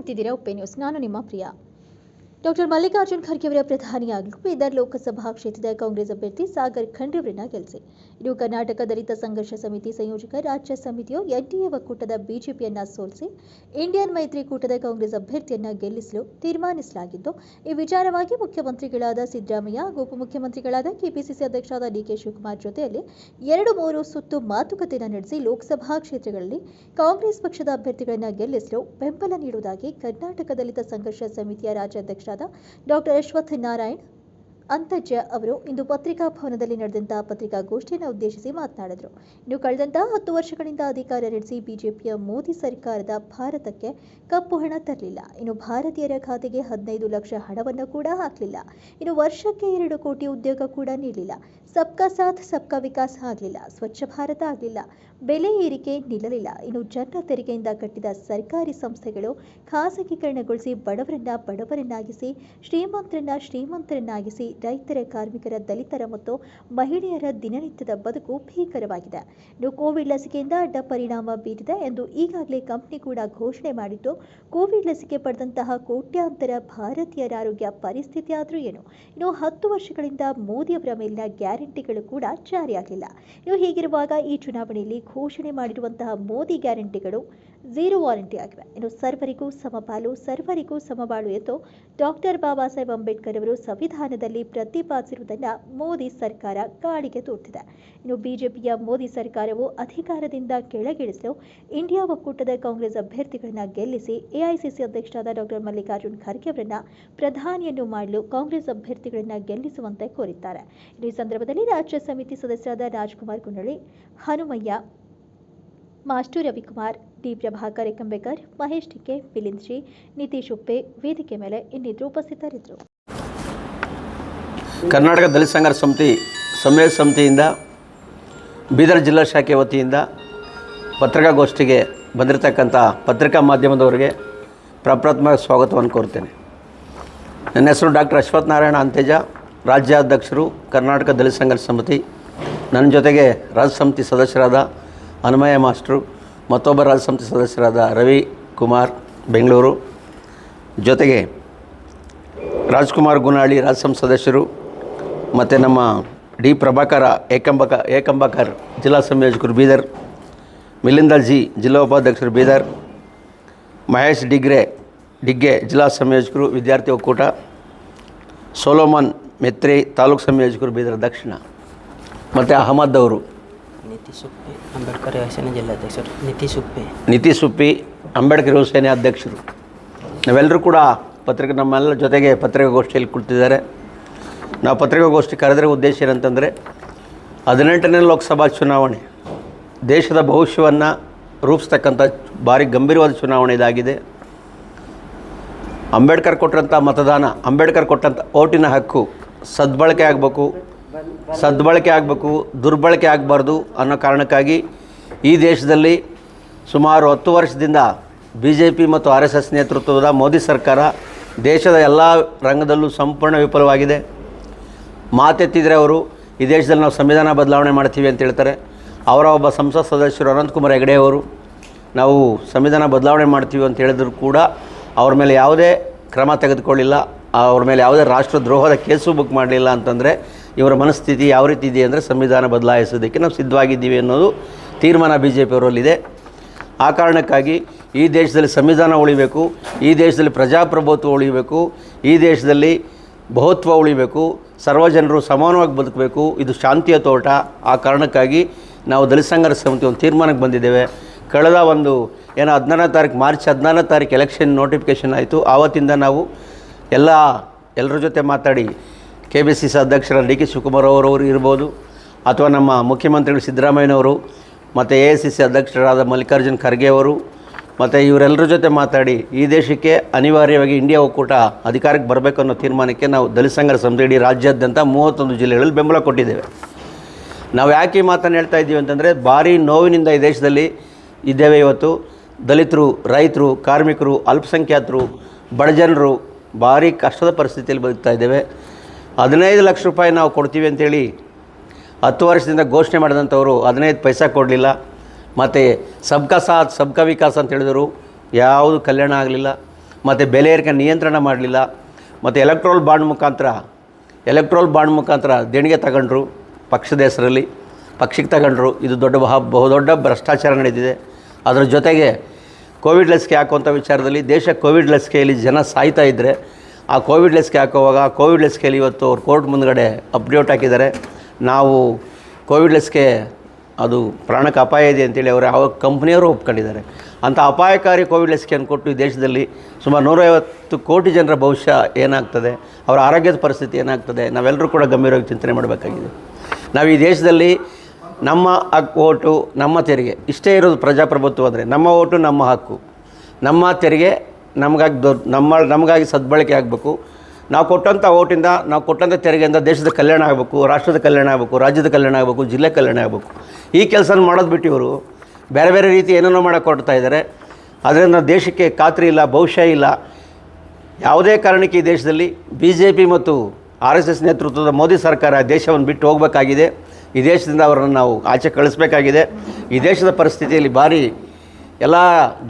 ನೋಡ್ತಿದ್ದೀರಾ ಉಪ್ಪೆ ನ್ಯೂಸ್ ನಾನು ನಿಮ್ಮ ಪ್ರಿಯ. ಡಾಕ್ಟರ್ ಮಲ್ಲಿಕಾರ್ಜುನ್ ಖರ್ಗೆ ಅವರ ಪ್ರಧಾನಿಯಾಗಲು ಬೀದರ್ ಲೋಕಸಭಾ ಕ್ಷೇತ್ರದ ಕಾಂಗ್ರೆಸ್ ಅಭ್ಯರ್ಥಿ ಸಾಗರ್ ಖಂಡ್ರೆ ಅವರನ್ನ ಗೆಲ್ಲಿಸಿ ಇದು ಕರ್ನಾಟಕ ದಲಿತ ಸಂಘರ್ಷ ಸಮಿತಿ ಸಂಯೋಜಕ ರಾಜ್ಯ ಸಮಿತಿಯು ಎನ್ಡಿಎ ಒಕ್ಕೂಟದ ಬಿಜೆಪಿಯನ್ನ ಸೋಲಿಸಿ, ಇಂಡಿಯನ್ ಮೈತ್ರಿಕೂಟದ ಕಾಂಗ್ರೆಸ್ ಅಭ್ಯರ್ಥಿಯನ್ನ ಗೆಲ್ಲಿಸಲು ತೀರ್ಮಾನಿಸಲಾಗಿದ್ದು, ಈ ವಿಚಾರವಾಗಿ ಮುಖ್ಯಮಂತ್ರಿಗಳಾದ ಸಿದ್ದರಾಮಯ್ಯ ಹಾಗೂ ಉಪಮುಖ್ಯಮಂತ್ರಿಗಳಾದ ಕೆಪಿಸಿಸಿ ಅಧ್ಯಕ್ಷರಾದ ಡಿಕೆ ಶಿವಕುಮಾರ್ ಜೊತೆಯಲ್ಲಿ ಎರಡು ಮೂರು ಸುತ್ತು ಮಾತುಕತೆಯನ್ನು ನಡೆಸಿ ಲೋಕಸಭಾ ಕ್ಷೇತ್ರಗಳಲ್ಲಿ ಕಾಂಗ್ರೆಸ್ ಪಕ್ಷದ ಅಭ್ಯರ್ಥಿಗಳನ್ನು ಗೆಲ್ಲಿಸಲು ಬೆಂಬಲ ನೀಡುವುದಾಗಿ ಕರ್ನಾಟಕ ದಲಿತ ಸಂಘರ್ಷ ಸಮಿತಿಯ ರಾಜ್ಯಾಧ್ಯಕ್ಷರಾದ ಡಾಕ್ಟರ್ ಅಶ್ವಥ್ ನಾರಾಯಣ್ ಅಂತಜ್ಯ ಅವರು ಇಂದು ಪತ್ರಿಕಾ ಭವನದಲ್ಲಿ ನಡೆದಂತಹ ಪತ್ರಿಕಾಗೋಷ್ಠಿಯನ್ನು ಉದ್ದೇಶಿಸಿ ಮಾತನಾಡಿದರು. ಇನ್ನು ಕಳೆದಂತಹ ಹತ್ತು ವರ್ಷಗಳಿಂದ ಅಧಿಕಾರ ನಡೆಸಿ ಬಿಜೆಪಿಯ ಮೋದಿ ಸರ್ಕಾರದ ಭಾರತಕ್ಕೆ ಕಪ್ಪು ಹಣ ತರಲಿಲ್ಲ. ಇನ್ನು ಭಾರತೀಯರ ಖಾತೆಗೆ ಹದಿನೈದು ಲಕ್ಷ ಹಣವನ್ನು ಕೂಡ ಹಾಕಲಿಲ್ಲ. ಇನ್ನು ವರ್ಷಕ್ಕೆ ಎರಡು ಕೋಟಿ ಉದ್ಯೋಗ ಕೂಡ ನೀಡಲಿಲ್ಲ. ಸಬ್ಕಾ ಸಾಥ್, ಸಬ್ಕಾ ವಿಕಾಸ್ ಆಗಲಿಲ್ಲ, ಸ್ವಚ್ಛ ಭಾರತ ಆಗಲಿಲ್ಲ, ಬೆಲೆ ಏರಿಕೆ ನಿಲ್ಲಲಿಲ್ಲ. ಇನ್ನು ಜನರ ತೆರಿಗೆಯಿಂದ ಕಟ್ಟಿದ ಸರ್ಕಾರಿ ಸಂಸ್ಥೆಗಳು ಖಾಸಗೀಕರಣಗೊಳಿಸಿ ಬಡವರನ್ನ ಬಡವರನ್ನಾಗಿಸಿ, ಶ್ರೀಮಂತರನ್ನ ಶ್ರೀಮಂತರನ್ನಾಗಿಸಿ, ರೈತರ, ಕಾರ್ಮಿಕರ, ದಲಿತರ ಮತ್ತು ಮಹಿಳೆಯರ ದಿನನಿತ್ಯದ ಬದುಕು ಭೀಕರವಾಗಿದೆ. ಇನ್ನು ಕೋವಿಡ್ ಲಸಿಕೆಯಿಂದ ಅಡ್ಡ ಪರಿಣಾಮ ಬೀರಿದೆ ಎಂದು ಈಗಾಗಲೇ ಕಂಪನಿ ಕೂಡ ಘೋಷಣೆ ಮಾಡಿದ್ದು, ಕೋವಿಡ್ ಲಸಿಕೆ ಪಡೆದಂತಹ ಕೋಟ್ಯಾಂತರ ಭಾರತೀಯರ ಆರೋಗ್ಯ ಪರಿಸ್ಥಿತಿ ಆದರೂ ಏನು? ಇನ್ನು ಹತ್ತು ವರ್ಷಗಳಿಂದ ಮೋದಿಯವರ ಮೇಲಿನ ಗ್ಯಾರಂಟಿಗಳು ಕೂಡ ಜಾರಿಯಾಗಲಿಲ್ಲ ಇನ್ನು ಹೀಗಿರುವಾಗ ಈ ಚುನಾವಣೆಯಲ್ಲಿ ಘೋಷಣೆ ಮಾಡಿರುವಂತಹ ಮೋದಿ ಗ್ಯಾರಂಟಿಗಳು ಝೀರೋ ವಾರಂಟಿ ಆಗಿವೆ ಇನ್ನು ಸರ್ವರಿಗೂ ಸಮಪಾಲು ಸರ್ವರಿಗೂ ಸಮಬಾಳು ಎಂದು ಡಾಕ್ಟರ್ ಬಾಬಾ ಸಾಹೇಬ್ ಅಂಬೇಡ್ಕರ್ ಅವರು ಸಂವಿಧಾನದಲ್ಲಿ ಪ್ರತಿಪಾದಿಸಿರುವುದನ್ನು ಮೋದಿ ಸರ್ಕಾರ ಗಾಳಿಗೆ ತೋರ್ತಿದೆ. ಇನ್ನು ಬಿಜೆಪಿಯ ಮೋದಿ ಸರ್ಕಾರವು ಅಧಿಕಾರದಿಂದ ಕೆಳಗಿಳಿಸಲು ಇಂಡಿಯಾ ಒಕ್ಕೂಟದ ಕಾಂಗ್ರೆಸ್ ಅಭ್ಯರ್ಥಿಗಳನ್ನು ಗೆಲ್ಲಿಸಿ ಎಐಸಿಸಿ ಅಧ್ಯಕ್ಷರಾದ ಡಾಕ್ಟರ್ ಮಲ್ಲಿಕಾರ್ಜುನ್ ಖರ್ಗೆ ಅವರನ್ನ ಪ್ರಧಾನಿಯನ್ನು ಮಾಡಲು ಕಾಂಗ್ರೆಸ್ ಅಭ್ಯರ್ಥಿಗಳನ್ನು ಗೆಲ್ಲಿಸುವಂತೆ ಕೋರಿದ್ದಾರೆ. ಈ ಸಂದರ್ಭದಲ್ಲಿ ರಾಜ್ಯ ಸಮಿತಿ ಸದಸ್ಯರಾದ ರಾಜ್ಕುಮಾರ್ ಕುಂಡಳಿ ಹನುಮಯ್ಯ ಮಾಸ್ಟು ರವಿಕುಮಾರ್, ಡಿ ಪ್ರಭಾಕರ್ ಎಕ್ಕಂಬೇಕರ್, ಮಹೇಶ್ ಟಿಕೆ ಮಿಲಿಂದ್ ಶ್ರೀ, ನಿತೀಶ್ ಉಪ್ಪೆ ವೇದಿಕೆ ಮೇಲೆ ಇನ್ನಿತರು ಉಪಸ್ಥಿತರಿದ್ದರು. ಕರ್ನಾಟಕ ದಲಿತ ಸಂಘರ್ಷ ಸಮಿತಿ ಸಮಯ ಸಮಿತಿಯಿಂದ, ಬೀದರ್ ಜಿಲ್ಲಾ ಶಾಖೆ ವತಿಯಿಂದ ಪತ್ರಿಕಾಗೋಷ್ಠಿಗೆ ಬಂದಿರತಕ್ಕಂಥ ಪತ್ರಿಕಾ ಮಾಧ್ಯಮದವರಿಗೆ ಪ್ರಪ್ರಥಮ ಸ್ವಾಗತವನ್ನು ಕೋರ್ತೇನೆ. ನನ್ನ ಹೆಸರು ಡಾಕ್ಟರ್ ಅಶ್ವಥ್ ನಾರಾಯಣ ಅಂತೇಜ, ರಾಜ್ಯಾಧ್ಯಕ್ಷರು, ಕರ್ನಾಟಕ ದಲಿತ ಸಂಘರ್ಷ ಸಮಿತಿ, ನನ್ನ ಜೊತೆಗೆ ರಾಜ್ಯ ಸಮಿತಿ ಸದಸ್ಯರಾದ ಹನುಮಯ್ಯ ಮಾಸ್ಟ್ರು, ಮತ್ತೊಬ್ಬ ರಾಜ್ಯ ಸಮಿತಿ ಸದಸ್ಯರಾದ ರವಿ ಕುಮಾರ್, ಬೆಂಗಳೂರು. ಜೊತೆಗೆ ರಾಜ್ಕುಮಾರ್ ಗುನಾಳಿ ರಾಜ್ಯ ಸಮಿತಿ ಸದಸ್ಯರು, ಮತ್ತು ನಮ್ಮ ಡಿ ಪ್ರಭಾಕರ ಏಕಂಬಕ, ಏಕಂಬಕರ್ ಜಿಲ್ಲಾ ಸಂಯೋಜಕರು ಬೀದರ್, ಮಿಲಿಂದಲ್ ಜಿ ಜಿಲ್ಲಾ ಉಪಾಧ್ಯಕ್ಷರು ಬೀದರ್, ಮಹೇಶ್ ಡಿಗ್ರೆ, ಡಿಗ್ಗೆ ಜಿಲ್ಲಾ ಸಂಯೋಜಕರು ವಿದ್ಯಾರ್ಥಿ ಒಕ್ಕೂಟ, ಸೋಲೋಮನ್ ಮೆತ್ರಿ ತಾಲೂಕು ಸಂಯೋಜಕರು ಬೀದರ್ ದಕ್ಷಿಣ. ಮತ್ತು ಅಹಮದ್ ಅವರು. ನಿತೀಶ್ ಸುಪ್ಪಿ, ಅಂಬೇಡ್ಕರ್ ಯುವಸೇನೆ ಜಿಲ್ಲಾಧ್ಯಕ್ಷರು. ಅಂಬೇಡ್ಕರ್ ಯುವಸೇನೆ ಅಧ್ಯಕ್ಷರು. ನಾವೆಲ್ಲರೂ ಕೂಡ ಪತ್ರಿಕೆ ನಮ್ಮೆಲ್ಲ ಜೊತೆಗೆ ಪತ್ರಿಕಾಗೋಷ್ಠಿಯಲ್ಲಿ ಕುಳಿತಿದ್ದಾರೆ. ನಾವು ಪತ್ರಿಕಾಗೋಷ್ಠಿ ಕರೆದಿರೋ ಉದ್ದೇಶ ಏನಂತಂದರೆ, ಹದಿನೆಂಟನೇ ಲೋಕಸಭಾ ಚುನಾವಣೆ, ದೇಶದ ಭವಿಷ್ಯವನ್ನು ರೂಪಿಸ್ತಕ್ಕಂಥ ಭಾರಿ ಗಂಭೀರವಾದ ಚುನಾವಣೆ ಇದಾಗಿದೆ. ಅಂಬೇಡ್ಕರ್ ಕೊಟ್ಟಂಥ ಮತದಾನ, ಅಂಬೇಡ್ಕರ್ ಕೊಟ್ಟಂಥ ಓಟಿನ ಹಕ್ಕು ಸದ್ಬಳಕೆ ಆಗಬೇಕು. ಸದ್ಬಳಕೆ ಆಗಬೇಕು, ದುರ್ಬಳಕೆ ಆಗಬಾರ್ದು ಅನ್ನೋ ಕಾರಣಕ್ಕಾಗಿ ಈ ದೇಶದಲ್ಲಿ ಸುಮಾರು ಹತ್ತು ವರ್ಷದಿಂದ ಬಿ ಜೆ ಪಿ ಮತ್ತು ಆರ್ ಎಸ್ ಎಸ್ ನೇತೃತ್ವದ ಮೋದಿ ಸರ್ಕಾರ ದೇಶದ ಎಲ್ಲ ರಂಗದಲ್ಲೂ ಸಂಪೂರ್ಣ ವಿಫಲವಾಗಿದೆ. ಮಾತೆತ್ತಿದರೆ ಅವರು, ಈ ದೇಶದಲ್ಲಿ ನಾವು ಸಂವಿಧಾನ ಬದಲಾವಣೆ ಮಾಡ್ತೀವಿ ಅಂತ ಹೇಳ್ತಾರೆ. ಅವರ ಒಬ್ಬ ಸಂಸತ್ ಸದಸ್ಯರು ಅನಂತಕುಮಾರ್ ಹೆಗಡೆ ಅವರು, ನಾವು ಸಂವಿಧಾನ ಬದಲಾವಣೆ ಮಾಡ್ತೀವಿ ಅಂತ ಹೇಳಿದ್ರು ಕೂಡ ಅವ್ರ ಮೇಲೆ ಯಾವುದೇ ಕ್ರಮ ತೆಗೆದುಕೊಳ್ಳಿಲ್ಲ. ಅವ್ರ ಮೇಲೆ ಯಾವುದೇ ರಾಷ್ಟ್ರದ್ರೋಹದ ಕೇಸು ಬುಕ್ ಮಾಡಲಿಲ್ಲ ಅಂತಂದರೆ ಇವರ ಮನಸ್ಥಿತಿ ಯಾವ ರೀತಿ ಇದೆ ಅಂದರೆ ಸಂವಿಧಾನ ಬದಲಾಯಿಸೋದಕ್ಕೆ ನಾವು ಸಿದ್ಧವಾಗಿದ್ದೀವಿ ಅನ್ನೋದು ತೀರ್ಮಾನ ಬಿ ಜೆ ಪಿಯವರಲ್ಲಿದೆ ಆ ಕಾರಣಕ್ಕಾಗಿ ಈ ದೇಶದಲ್ಲಿ ಸಂವಿಧಾನ ಉಳಿಬೇಕು, ಈ ದೇಶದಲ್ಲಿ ಪ್ರಜಾಪ್ರಭುತ್ವ ಉಳಿಬೇಕು, ಈ ದೇಶದಲ್ಲಿ ಬಹುತ್ವ ಉಳಿಬೇಕು, ಸರ್ವ ಜನರು ಸಮಾನವಾಗಿ ಬದುಕಬೇಕು, ಇದು ಶಾಂತಿಯ ತೋಟ. ಆ ಕಾರಣಕ್ಕಾಗಿ ನಾವು ದಲಿತ ಸಂಘರ್ಷ ಸಮಿತಿ ಒಂದು ತೀರ್ಮಾನಕ್ಕೆ ಬಂದಿದ್ದೇವೆ. ಕಳೆದ ಒಂದು ಏನೋ ಹದಿನಾರನೇ ತಾರೀಕು, ಮಾರ್ಚ್ ಹದಿನಾರನೇ ತಾರೀಕು ಎಲೆಕ್ಷನ್ ನೋಟಿಫಿಕೇಷನ್ ಆಯಿತು. ಆವತ್ತಿಂದ ನಾವು ಎಲ್ಲ ಎಲ್ಲರ ಜೊತೆ ಮಾತಾಡಿ ಕೆ ಬಿ ಸಿ ಸಿ ಅಧ್ಯಕ್ಷರ ಡಿ ಕೆ ಶಿವಕುಮಾರ್ ಅವರವರು ಇರ್ಬೋದು, ಅಥವಾ ನಮ್ಮ ಮುಖ್ಯಮಂತ್ರಿಗಳು ಸಿದ್ದರಾಮಯ್ಯನವರು, ಮತ್ತು ಎ ಐ ಸಿ ಸಿ ಅಧ್ಯಕ್ಷರಾದ ಮಲ್ಲಿಕಾರ್ಜುನ್ ಖರ್ಗೆ ಅವರು, ಮತ್ತು ಇವರೆಲ್ಲರ ಜೊತೆ ಮಾತಾಡಿ ಈ ದೇಶಕ್ಕೆ ಅನಿವಾರ್ಯವಾಗಿ ಇಂಡಿಯಾ ಒಕ್ಕೂಟ ಅಧಿಕಾರಕ್ಕೆ ಬರಬೇಕು ಅನ್ನೋ ತೀರ್ಮಾನಕ್ಕೆ ನಾವು ದಲಿತ ಸಂಘರ ಸಂಸ್ಥೆ ಇಡೀ ರಾಜ್ಯಾದ್ಯಂತ ಮೂವತ್ತೊಂದು ಜಿಲ್ಲೆಗಳಲ್ಲಿ ಬೆಂಬಲ ಕೊಟ್ಟಿದ್ದೇವೆ. ನಾವು ಯಾಕೆ ಮಾತನ್ನು ಹೇಳ್ತಾ ಇದ್ದೀವಿ ಅಂತಂದರೆ ಭಾರಿ ನೋವಿನಿಂದ ಈ ದೇಶದಲ್ಲಿ ಇದ್ದೇವೆ ಇವತ್ತು. ದಲಿತರು, ರೈತರು, ಕಾರ್ಮಿಕರು, ಅಲ್ಪಸಂಖ್ಯಾತರು, ಬಡಜನರು ಭಾರಿ ಕಷ್ಟದ ಪರಿಸ್ಥಿತಿಯಲ್ಲಿ ಬದುಕ್ತಾ ಇದ್ದೇವೆ. ಹದಿನೈದು ಲಕ್ಷ ರೂಪಾಯಿ ನಾವು ಕೊಡ್ತೀವಿ ಅಂತೇಳಿ ಹತ್ತು ವರ್ಷದಿಂದ ಘೋಷಣೆ ಮಾಡಿದಂಥವರು ಹದಿನೈದು ಪೈಸೆ ಕೊಡಲಿಲ್ಲ. ಮತ್ತು ಸಬ್ಕಾ ಸಾಥ್, ಸಬ್ಕಾ ವಿಕಾಸ್ ಅಂತ ಹೇಳಿದರು ಯಾವುದು ಕಲ್ಯಾಣ ಆಗಲಿಲ್ಲ. ಮತ್ತು ಬೆಲೆ ಏರಿಕೆ ನಿಯಂತ್ರಣ ಮಾಡಲಿಲ್ಲ. ಮತ್ತು ಎಲೆಕ್ಟ್ರೋಲ್ ಬಾಂಡ್ ಮುಖಾಂತರ ಎಲೆಕ್ಟ್ರೋಲ್ ಬಾಂಡ್ ಮುಖಾಂತರ ದೇಣಿಗೆ ತಗೊಂಡ್ರು ಪಕ್ಷದ ಹೆಸರಲ್ಲಿ. ಪಕ್ಷಕ್ಕೆ ತಗೊಂಡ್ರು. ಇದು ದೊಡ್ಡ ಬಹ, ಬಹುದೊಡ್ಡ ಭ್ರಷ್ಟಾಚಾರ ನಡೆದಿದೆ. ಅದರ ಜೊತೆಗೆ ಕೋವಿಡ್ ಲಸಿಕೆ ಹಾಕುವಂಥ ವಿಚಾರದಲ್ಲಿ ದೇಶ ಕೋವಿಡ್ ಲಸಿಕೆಯಲ್ಲಿ ಜನ ಸಾಯ್ತಾ ಇದ್ದರೆ ಆ ಕೋವಿಡ್ ಲಸಿಕೆ ಹಾಕುವಾಗ ಕೋವಿಡ್ ಲಸಿಕೆಯಲ್ಲಿ ಇವತ್ತು ಅವ್ರು ಕೋರ್ಟ್ ಮುಂದಗಡೆ ಅಪ್ಡೇಟ್ ಹಾಕಿದ್ದಾರೆ. ನಾವು ಕೋವಿಡ್ ಲಸಿಕೆ, ಅದು ಪ್ರಾಣಕ್ಕೆ ಅಪಾಯ ಇದೆ ಅಂತೇಳಿ ಅವರು ಯಾವ ಕಂಪ್ನಿಯವರು ಒಪ್ಕೊಂಡಿದ್ದಾರೆ. ಅಂಥ ಅಪಾಯಕಾರಿ ಕೋವಿಡ್ ಲಸಿಕೆಯನ್ನು ಕೊಟ್ಟು ಈ ದೇಶದಲ್ಲಿ ಸುಮಾರು ನೂರೈವತ್ತು ಕೋಟಿ ಜನರ ಭವಿಷ್ಯ ಏನಾಗ್ತದೆ, ಅವರ ಆರೋಗ್ಯದ ಪರಿಸ್ಥಿತಿ ಏನಾಗ್ತದೆ, ನಾವೆಲ್ಲರೂ ಕೂಡ ಗಂಭೀರವಾಗಿ ಚಿಂತನೆ ಮಾಡಬೇಕಾಗಿದೆ. ನಾವು ಈ ದೇಶದಲ್ಲಿ ನಮ್ಮ ಹಕ್ಕು ಓಟು ನಮ್ಮ ತೆರಿಗೆ, ಇಷ್ಟೇ ಇರೋದು ಪ್ರಜಾಪ್ರಭುತ್ವ ಅಂದರೆ ನಮ್ಮ ಓಟು, ನಮ್ಮ ಹಕ್ಕು. ನಮ್ಮ ತೆರಿಗೆ ನಮಗಾಗಿ ದೊ ನಮ್ಮ ನಮಗಾಗಿ ಸದ್ಬಳಕೆ ಆಗಬೇಕು. ನಾವು ಕೊಟ್ಟಂಥ ಓಟಿಂದ, ನಾವು ಕೊಟ್ಟಂಥ ತೆರಿಗೆಯಿಂದ ದೇಶದ ಕಲ್ಯಾಣ ಆಗಬೇಕು, ರಾಷ್ಟ್ರದ ಕಲ್ಯಾಣ ಆಗಬೇಕು, ರಾಜ್ಯದ ಕಲ್ಯಾಣ ಆಗಬೇಕು, ಜಿಲ್ಲೆ ಕಲ್ಯಾಣ ಆಗಬೇಕು. ಈ ಕೆಲಸನ ಮಾಡೋದು ಬಿಟ್ಟು ಇವರು ಬೇರೆ ಬೇರೆ ರೀತಿ ಏನೇನೋ ಮಾಡೋಕ್ಕೆ ಇದ್ದಾರೆ ಅದರಿಂದ ದೇಶಕ್ಕೆ ಖಾತ್ರಿ ಇಲ್ಲ, ಭವಿಷ್ಯ ಇಲ್ಲ. ಯಾವುದೇ ಕಾರಣಕ್ಕೆ ಈ ದೇಶದಲ್ಲಿ ಬಿ ಜೆ ಪಿ ಮತ್ತು ಆರ್ ಎಸ್ ಎಸ್ ನೇತೃತ್ವದ ಮೋದಿ ಸರ್ಕಾರ ದೇಶವನ್ನು ಬಿಟ್ಟು ಹೋಗಬೇಕಾಗಿದೆ. ಈ ದೇಶದಿಂದ ಅವರನ್ನು ನಾವು ಆಚೆ ಕಳಿಸ್ಬೇಕಾಗಿದೆ. ಈ ದೇಶದ ಪರಿಸ್ಥಿತಿಯಲ್ಲಿ ಭಾರಿ ಎಲ್ಲ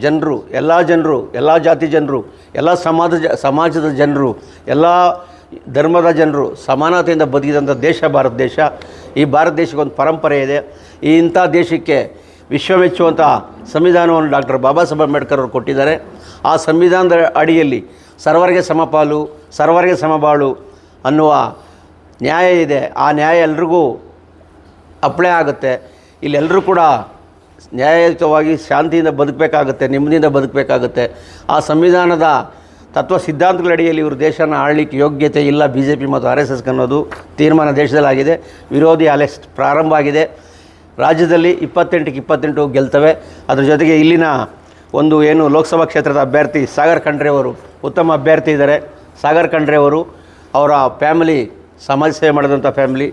ಜನರು ಎಲ್ಲ ಜನರು, ಎಲ್ಲ ಜಾತಿ ಜನರು, ಎಲ್ಲ ಸಮಾಜ, ಸಮಾಜದ ಜನರು, ಎಲ್ಲ ಧರ್ಮದ ಜನರು ಸಮಾನತೆಯಿಂದ ಬದುಕಿದಂಥ ದೇಶ, ಭಾರತ ದೇಶ. ಈ ಭಾರತ ದೇಶಕ್ಕೆ ಒಂದು ಪರಂಪರೆ ಇದೆ. ಈ ಇಂಥ ದೇಶಕ್ಕೆ ವಿಶ್ವ ಮೆಚ್ಚುವಂಥ ಸಂವಿಧಾನವನ್ನು ಡಾಕ್ಟರ್ ಬಾಬಾ ಸಾಹೇಬ್ ಅಂಬೇಡ್ಕರ್ ಅವರು ಕೊಟ್ಟಿದ್ದಾರೆ. ಆ ಸಂವಿಧಾನದ ಅಡಿಯಲ್ಲಿ ಸರ್ವರಿಗೆ ಸಮಪಾಲು, ಸರ್ವರಿಗೆ ಸಮಬಾಳು ಅನ್ನುವ ನ್ಯಾಯ ಇದೆ. ಆ ನ್ಯಾಯ ಎಲ್ರಿಗೂ ಅಪ್ಲೈ ಆಗುತ್ತೆ. ಇಲ್ಲೆಲ್ಲರೂ ಕೂಡ ನ್ಯಾಯಯುತವಾಗಿ ಶಾಂತಿಯಿಂದ ಬದುಕಬೇಕಾಗುತ್ತೆ, ನೆಮ್ಮದಿಯಿಂದ ಬದುಕಬೇಕಾಗುತ್ತೆ. ಆ ಸಂವಿಧಾನದ ತತ್ವ ಸಿದ್ಧಾಂತಗಳ ಅಡಿಯಲ್ಲಿ ಇವರು ದೇಶನ ಆಳಲಿಕ್ಕೆ ಯೋಗ್ಯತೆ ಇಲ್ಲ ಬಿ ಜೆ ಪಿ ಮತ್ತು ಆರ್ ಎಸ್ ಎಸ್ ಅನ್ನೋದು ತೀರ್ಮಾನ ದೇಶದಲ್ಲಾಗಿದೆ. ವಿರೋಧಿ ಅಲೆ ಪ್ರಾರಂಭ ಆಗಿದೆ. ರಾಜ್ಯದಲ್ಲಿ ಇಪ್ಪತ್ತೆಂಟಕ್ಕೆ ಇಪ್ಪತ್ತೆಂಟು ಗೆಲ್ತವೆ. ಅದರ ಜೊತೆಗೆ ಇಲ್ಲಿನ ಒಂದು ಏನು ಲೋಕಸಭಾ ಕ್ಷೇತ್ರದ ಅಭ್ಯರ್ಥಿ ಸಾಗರ್ ಖಂಡ್ರೆಯವರು ಉತ್ತಮ ಅಭ್ಯರ್ಥಿ ಇದ್ದಾರೆ. ಸಾಗರ್ ಖಂಡ್ರೆಯವರು ಅವರ ಫ್ಯಾಮಿಲಿ, ಸಮಾಜ ಸೇವೆ ಮಾಡಿದಂಥ ಫ್ಯಾಮಿಲಿ.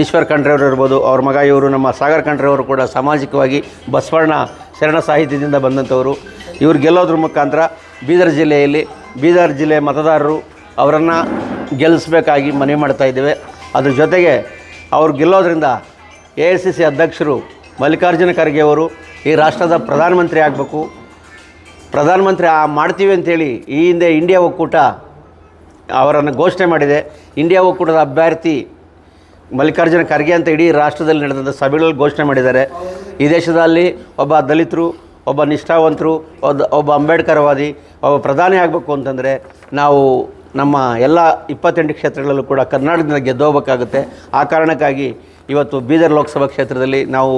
ಈಶ್ವರ್ ಖಂಡ್ರೆಯವರು ಇರ್ಬೋದು, ಅವ್ರ ಮಗ ಇವರು, ನಮ್ಮ ಸಾಗರ್ ಖಂಡ್ರೆಯವರು ಕೂಡ ಸಾಮಾಜಿಕವಾಗಿ ಬಸವಣ್ಣ ಶರಣ ಸಾಹಿತ್ಯದಿಂದ ಬಂದಂಥವರು. ಇವರು ಗೆಲ್ಲೋದ್ರ ಮುಖಾಂತರ ಬೀದರ್ ಜಿಲ್ಲೆಯಲ್ಲಿ, ಬೀದರ್ ಜಿಲ್ಲೆ ಮತದಾರರು ಅವರನ್ನು ಗೆಲ್ಲಿಸಬೇಕಾಗಿ ಮನವಿ ಮಾಡ್ತಾ ಇದ್ದೇವೆ. ಅದ್ರ ಜೊತೆಗೆ ಅವ್ರು ಗೆಲ್ಲೋದ್ರಿಂದ ಎ ಐ ಸಿ ಸಿ ಅಧ್ಯಕ್ಷರು ಮಲ್ಲಿಕಾರ್ಜುನ ಖರ್ಗೆ ಅವರು ಈ ರಾಷ್ಟ್ರದ ಪ್ರಧಾನಮಂತ್ರಿ ಆಗಬೇಕು. ಪ್ರಧಾನಮಂತ್ರಿ ಆ ಮಾಡ್ತೀವಿ ಅಂತೇಳಿ ಈ ಹಿಂದೆ ಇಂಡಿಯಾ ಒಕ್ಕೂಟ ಅವರನ್ನು ಘೋಷಣೆ ಮಾಡಿದೆ. ಇಂಡಿಯಾ ಒಕ್ಕೂಟದ ಅಭ್ಯರ್ಥಿ ಮಲ್ಲಿಕಾರ್ಜುನ ಖರ್ಗೆ ಅಂತ ಇಡೀ ರಾಷ್ಟ್ರದಲ್ಲಿ ನಡೆದಂಥ ಸಭೆಗಳಲ್ಲಿ ಘೋಷಣೆ ಮಾಡಿದ್ದಾರೆ. ಈ ದೇಶದಲ್ಲಿ ಒಬ್ಬ ದಲಿತರು, ಒಬ್ಬ ನಿಷ್ಠಾವಂತರು, ಒಬ್ಬ ಅಂಬೇಡ್ಕರ್ವಾದಿ, ಒಬ್ಬ ಪ್ರಧಾನಿ ಆಗಬೇಕು ಅಂತಂದರೆ ನಾವು ನಮ್ಮ ಎಲ್ಲ ಇಪ್ಪತ್ತೆಂಟು ಕ್ಷೇತ್ರಗಳಲ್ಲೂ ಕೂಡ ಕರ್ನಾಟಕದಿಂದ ಗೆದ್ದೋಗಬೇಕಾಗುತ್ತೆ. ಆ ಕಾರಣಕ್ಕಾಗಿ ಇವತ್ತು ಬೀದರ್ ಲೋಕಸಭಾ ಕ್ಷೇತ್ರದಲ್ಲಿ ನಾವು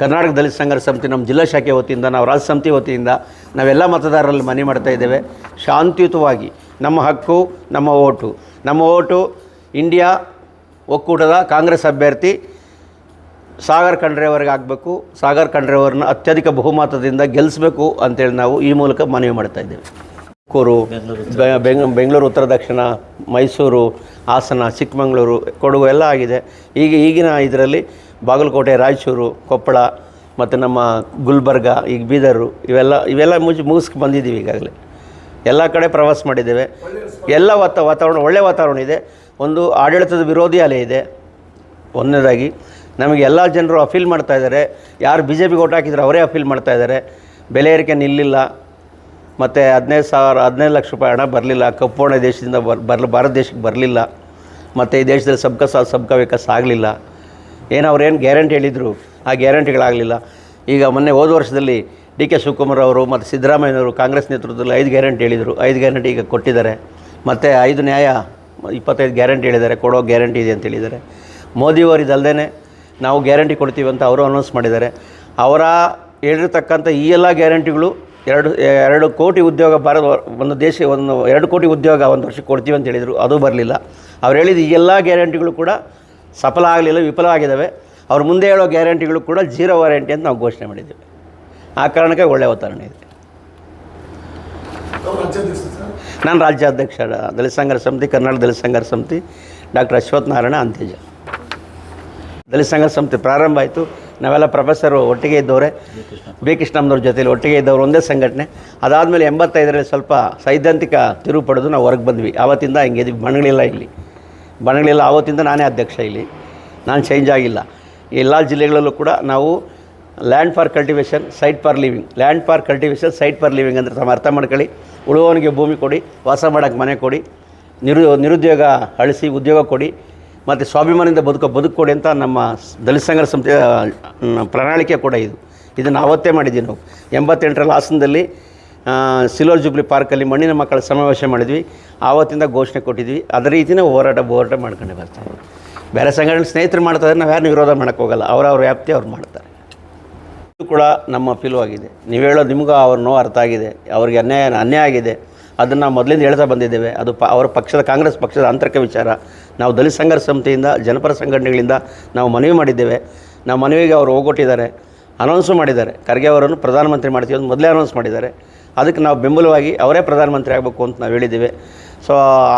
ಕರ್ನಾಟಕ ದಲಿತ ಸಂಘರ್ಷ ಸಮಿತಿ, ನಮ್ಮ ಜಿಲ್ಲಾ ಶಾಖೆ ವತಿಯಿಂದ, ನಾವು ರಾಜ್ಯ ಸಮಿತಿ ವತಿಯಿಂದ ನಾವೆಲ್ಲ ಮತದಾರರಲ್ಲಿ ಮನವಿ ಮಾಡ್ತಾ ಇದ್ದೇವೆ. ಶಾಂತಿಯುತವಾಗಿ ನಮ್ಮ ಹಕ್ಕು, ನಮ್ಮ ಓಟು. ನಮ್ಮ ಓಟು ಇಂಡಿಯಾ ಒಕ್ಕೂಟದ ಕಾಂಗ್ರೆಸ್ ಅಭ್ಯರ್ಥಿ ಸಾಗರ್ ಖಂಡ್ರೆಯವರಿಗೆ ಆಗಬೇಕು. ಸಾಗರ್ ಖಂಡ್ರೆಯವ್ರನ್ನ ಅತ್ಯಧಿಕ ಬಹುಮತದಿಂದ ಗೆಲ್ಲಿಸಬೇಕು ಅಂತೇಳಿ ನಾವು ಈ ಮೂಲಕ ಮನವಿ ಮಾಡ್ತಾ ಇದ್ದೇವೆ. ಕೂರು ಬೆಂಗಳೂರು, ಉತ್ತರ ದಕ್ಷಿಣ, ಮೈಸೂರು, ಹಾಸನ, ಚಿಕ್ಕಮಗಳೂರು, ಕೊಡಗು ಎಲ್ಲ ಆಗಿದೆ. ಈಗ ಈಗಿನ ಇದರಲ್ಲಿ ಬಾಗಲಕೋಟೆ, ರಾಯಚೂರು, ಕೊಪ್ಪಳ ಮತ್ತು ನಮ್ಮ ಗುಲ್ಬರ್ಗ, ಈಗ ಬೀದರು ಇವೆಲ್ಲ ಇವೆಲ್ಲ ಮುಗಿ ಮುಗಿಸ್ಕೊ ಬಂದಿದ್ದೀವಿ ಈಗಾಗಲೇ. ಎಲ್ಲ ಕಡೆ ಪ್ರವಾಸ ಮಾಡಿದ್ದೇವೆ. ಎಲ್ಲ ವಾತ, ವಾತಾವರಣ ಒಳ್ಳೆಯ ವಾತಾವರಣ ಇದೆ. ಒಂದು ಆಡಳಿತದ ವಿರೋಧಿ ಅಲೆ ಇದೆ. ಒಂದನೇದಾಗಿ, ನಮಗೆ ಎಲ್ಲ ಜನರು ಅಫೀಲ್ ಮಾಡ್ತಾ ಇದ್ದಾರೆ. ಯಾರು ಬಿ ಜೆ ಪಿಗೆ ಓಟ್ ಹಾಕಿದ್ರು ಅವರೇ ಅಫೀಲ್ ಮಾಡ್ತಾ ಇದ್ದಾರೆ. ಬೆಲೆ ಏರಿಕೆ ನಿಲ್ಲಿಲ್ಲ. ಮತ್ತು ಹದಿನೈದು ಸಾವಿರ, ಹದಿನೈದು ಲಕ್ಷ ರೂಪಾಯಿ ಹಣ ಬರಲಿಲ್ಲ. ಕಪ್ಪೋಣ ದೇಶದಿಂದ ಬರ್ ಭಾರತ ದೇಶಕ್ಕೆ ಬರಲಿಲ್ಲ. ಮತ್ತು ಈ ದೇಶದಲ್ಲಿ ಸಬ್ಕ ಸಾ ಸಬ್ಕ ವಿಕಾಸ ಆಗಲಿಲ್ಲ. ಏನು ಅವ್ರೇನು ಗ್ಯಾರಂಟಿ ಹೇಳಿದರು? ಆ ಗ್ಯಾರಂಟಿಗಳಾಗಲಿಲ್ಲ. ಈಗ ಮೊನ್ನೆ ಹೋದ ವರ್ಷದಲ್ಲಿ ಡಿ ಕೆ ಶಿವಕುಮಾರ್ ಅವರು ಮತ್ತು ಸಿದ್ದರಾಮಯ್ಯನವರು ಕಾಂಗ್ರೆಸ್ ನೇತೃತ್ವದಲ್ಲಿ ಐದು ಗ್ಯಾರಂಟಿ ಹೇಳಿದರು. ಐದು ಗ್ಯಾರಂಟಿ ಈಗ ಕೊಟ್ಟಿದ್ದಾರೆ. ಮತ್ತು ಐದು ನ್ಯಾಯ ಇಪ್ಪತ್ತೈದು ಗ್ಯಾರಂಟಿ ಹೇಳಿದ್ದಾರೆ, ಕೊಡೋ ಗ್ಯಾರಂಟಿ ಇದೆ ಅಂತ ಹೇಳಿದ್ದಾರೆ. ಮೋದಿಯವರು ಇದಲ್ಲದೇ ನಾವು ಗ್ಯಾರಂಟಿ ಕೊಡ್ತೀವಿ ಅಂತ ಅವರು ಅನೌನ್ಸ್ ಮಾಡಿದ್ದಾರೆ. ಅವರ ಹೇಳಿರ್ತಕ್ಕಂಥ ಈ ಎಲ್ಲ ಗ್ಯಾರಂಟಿಗಳು ಎರಡು ಎರಡು ಕೋಟಿ ಉದ್ಯೋಗ ಭಾರತ ಒಂದು ದೇಶ, ಒಂದು, ಎರಡು ಕೋಟಿ ಉದ್ಯೋಗ ಒಂದು ವರ್ಷಕ್ಕೆ ಕೊಡ್ತೀವಿ ಅಂತ ಹೇಳಿದರು. ಅದು ಬರಲಿಲ್ಲ. ಅವ್ರು ಹೇಳಿದ ಈ ಎಲ್ಲ ಗ್ಯಾರಂಟಿಗಳು ಕೂಡ ಸಫಲ ಆಗಲಿಲ್ಲ, ವಿಫಲ ಆಗಿದ್ದಾವೆ. ಅವ್ರು ಮುಂದೆ ಹೇಳೋ ಗ್ಯಾರಂಟಿಗಳು ಕೂಡ ಜೀರೋ ವಾರಂಟಿ ಅಂತ ನಾವು ಘೋಷಣೆ ಮಾಡಿದ್ದೇವೆ. ಆ ಕಾರಣಕ್ಕೆ ಒಳ್ಳೆಯ ಉದಾಹರಣೆ ಇದೆ. ನಾನು ರಾಜ್ಯಾಧ್ಯಕ್ಷ ದಲಿತ ಸಂಘರ್ಷ ಸಮಿತಿ, ಕರ್ನಾಟಕ ದಲಿತ ಸಂಘರ್ಷ ಸಮಿತಿ, ಡಾಕ್ಟರ್ ಅಶ್ವಥ್ ನಾರಾಯಣ ಅಂತೇಜ ದಲಿತ ಸಂಘರ್ಷ ಸಮಿತಿ ಪ್ರಾರಂಭ ಆಯಿತು. ನಾವೆಲ್ಲ ಪ್ರೊಫೆಸರು ಒಟ್ಟಿಗೆ ಇದ್ದವರೇ. ಬಿ ಕೃಷ್ಣಮ್ಮನವ್ರ ಜೊತೆಲಿ ಒಟ್ಟಿಗೆ ಇದ್ದವರು ಒಂದೇ ಸಂಘಟನೆ. ಅದಾದಮೇಲೆ ಎಂಬತ್ತೈದರಲ್ಲಿ ಸ್ವಲ್ಪ ಸೈದ್ಧಾಂತಿಕ ತಿರುವು ಪಡೆದು ನಾವು ಹೊರಗೆ ಬಂದ್ವಿ. ಆವತ್ತಿಂದ ಹಿಂಗೆ ಇದೀವಿ ಬಣಗಳಿಲ್ಲ ಇಲ್ಲಿ. ಬಣಗಳಿಲ್ಲ ಆವತ್ತಿಂದ ನಾನೇ ಅಧ್ಯಕ್ಷ ಇಲ್ಲಿ. ನಾನು ಚೇಂಜ್ ಆಗಿಲ್ಲ. ಎಲ್ಲ ಜಿಲ್ಲೆಗಳಲ್ಲೂ ಕೂಡ ನಾವು land for cultivation site for living land for cultivation site for living ಅಂದರೆ ತಮ್ಮ ಅರ್ಥ ಮಾಡ್ಕೊಳ್ಳಿ. ಉಳುವವನಿಗೆ ಭೂಮಿ ಕೊಡಿ, ವಾಸ ಮಾಡೋಕ್ಕೆ ಮನೆ ಕೊಡಿ, ನಿರು, ನಿರುದ್ಯೋಗ ಅಳಿಸಿ, ಉದ್ಯೋಗ ಕೊಡಿ, ಮತ್ತು ಸ್ವಾಭಿಮಾನದಿಂದ ಬದುಕೋ ಬದುಕು ಕೊಡಿ ಅಂತ ನಮ್ಮ ದಲಿತ ಸಂಘರ್ಷ ಸಂಸ್ಥೆ ಪ್ರಣಾಳಿಕೆ ಕೂಡ ಇದು. ಇದನ್ನು ಆವತ್ತೇ ಮಾಡಿದ್ವಿ ನಾವು. ಎಂಬತ್ತೆಂಟರಲ್ಲಿ ಹಾಸನದಲ್ಲಿ ಸಿಲ್ವರ್ ಜುಬ್ಲಿ ಪಾರ್ಕಲ್ಲಿ ಮಣ್ಣಿನ ಮಕ್ಕಳ ಸಮಾವೇಶ ಮಾಡಿದ್ವಿ. ಆವತ್ತಿಂದ ಘೋಷಣೆ ಕೊಟ್ಟಿದ್ವಿ. ಅದೇ ರೀತಿಯೇ ಹೋರಾಟ ಹೋರಾಟ ಮಾಡ್ಕೊಂಡೇ ಬರ್ತಾರೆ. ಬೇರೆ ಸಂಘಟನೆ ಸ್ನೇಹಿತರು ಮಾಡ್ತಾರೆ, ನಾವು ಯಾರನ್ನೂ ವಿರೋಧ ಮಾಡೋಕ್ಕೋಗಲ್ಲ. ಅವರವ್ರ ವ್ಯಾಪ್ತಿ ಅವ್ರು ಮಾಡ್ತಾರೆ. ಕೂಡ ನಮ್ಮ ಅಪೀಲು ಆಗಿದೆ ನೀವು ಹೇಳೋದು ನಿಮಗೂ ಅವ್ರ ನೋವು ಅರ್ಥ ಆಗಿದೆ. ಅವ್ರಿಗೆ ಅನ್ಯಾಯ ಅನ್ಯಾಯ ಆಗಿದೆ. ಅದನ್ನು ಮೊದಲಿಂದ ಹೇಳ್ತಾ ಬಂದಿದ್ದೇವೆ. ಅದು ಪ ಅವರ ಪಕ್ಷದ ಕಾಂಗ್ರೆಸ್ ಪಕ್ಷದ ಆಂತರಿಕ ವಿಚಾರ. ನಾವು ದಲಿತ ಸಂಘರ್ಷ ಸಮಿತಿಯಿಂದ, ಜನಪರ ಸಂಘಟನೆಗಳಿಂದ ನಾವು ಮನವಿ ಮಾಡಿದ್ದೇವೆ. ನಾವು ಮನವಿಗೆ ಅವರು ಹೋಗೊಟ್ಟಿದ್ದಾರೆ ಅನೌನ್ಸು ಮಾಡಿದ್ದಾರೆ. ಖರ್ಗೆ ಅವರನ್ನು ಪ್ರಧಾನಮಂತ್ರಿ ಮಾಡ್ತೀವಿ ಅಂತ ಮೊದಲೇ ಅನೌನ್ಸ್ ಮಾಡಿದ್ದಾರೆ. ಅದಕ್ಕೆ ನಾವು ಬೆಂಬಲವಾಗಿ ಅವರೇ ಪ್ರಧಾನಮಂತ್ರಿ ಆಗಬೇಕು ಅಂತ ನಾವು ಹೇಳಿದ್ದೇವೆ. ಸೊ